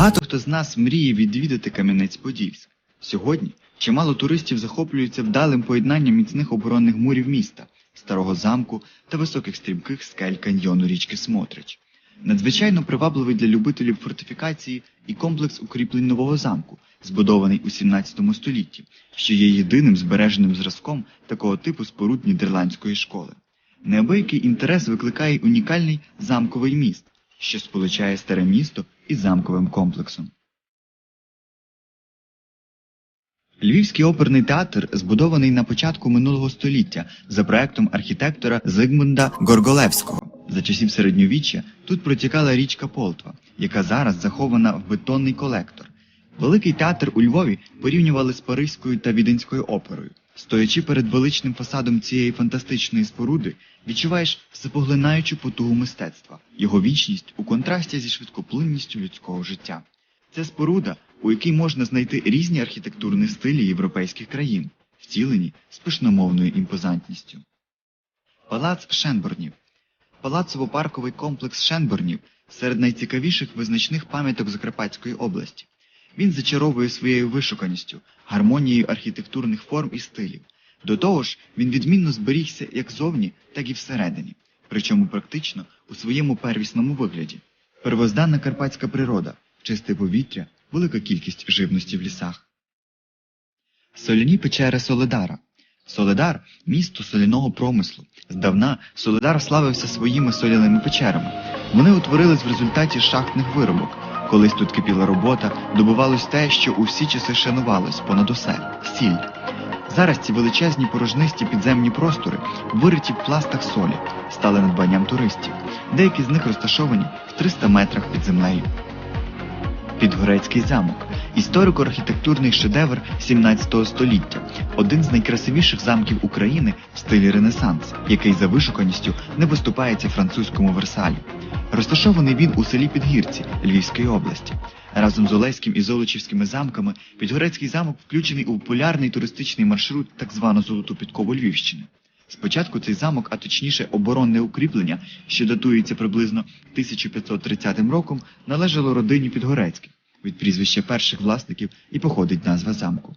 Багато хто з нас мріє відвідати Кам'янець-Подільськ. Сьогодні чимало туристів захоплюються вдалим поєднанням міцних оборонних мурів міста, старого замку та високих стрімких скель каньйону річки Смотрич. Надзвичайно привабливий для любителів фортифікації і комплекс укріплень нового замку, збудований у 17 столітті, що є єдиним збереженим зразком такого типу споруд нідерландської школи. Неабиякий інтерес викликає унікальний замковий міст, що сполучає старе місто із замковим комплексом. Львівський оперний театр збудований на початку минулого століття за проектом архітектора Зигмунда Горголевського. За часів середньовіччя тут протікала річка Полтва, яка зараз захована в бетонний колектор. Великий театр у Львові порівнювали з Паризькою та Віденською оперою. Стоячи перед величним фасадом цієї фантастичної споруди, відчуваєш всепоглинаючу потугу мистецтва, його вічність у контрасті зі швидкоплинністю людського життя. Це споруда, у якій можна знайти різні архітектурні стилі європейських країн, втілені з пишномовною імпозантністю. Палац Шенборнів Палацово-парковий комплекс Шенборнів серед найцікавіших визначних пам'яток Закарпатської області. Він зачаровує своєю вишуканістю, гармонією архітектурних форм і стилів. До того ж, він відмінно зберігся як зовні, так і всередині, причому практично у своєму первісному вигляді. Первозданна карпатська природа, чисте повітря, велика кількість живності в лісах. Соляні печери Соледара. Соледар місто соляного промислу. Здавна Соледар славився своїми соляними печерами. Вони утворились в результаті шахтних виробок. Колись тут кипіла робота, добувалось те, що у всі часи шанувалось понад усе сіль. Зараз ці величезні порожнисті підземні простори, вириті в пластах солі, стали надбанням туристів. Деякі з них розташовані в 300 метрах під землею. Підгорецький замок історико-архітектурний шедевр 17 століття, один з найкрасивіших замків України в стилі Ренесанс, який за вишуканістю не поступається французькому Версалю. Розташований він у селі Підгірці Львівської області. Разом з Олеським і Золочівськими замками Підгорецький замок включений у популярний туристичний маршрут так звану Золоту підкову Львівщини. Спочатку цей замок, а точніше оборонне укріплення, що датується приблизно 1530 роком, належало родині Підгорецьких. Від прізвища перших власників і походить назва замку.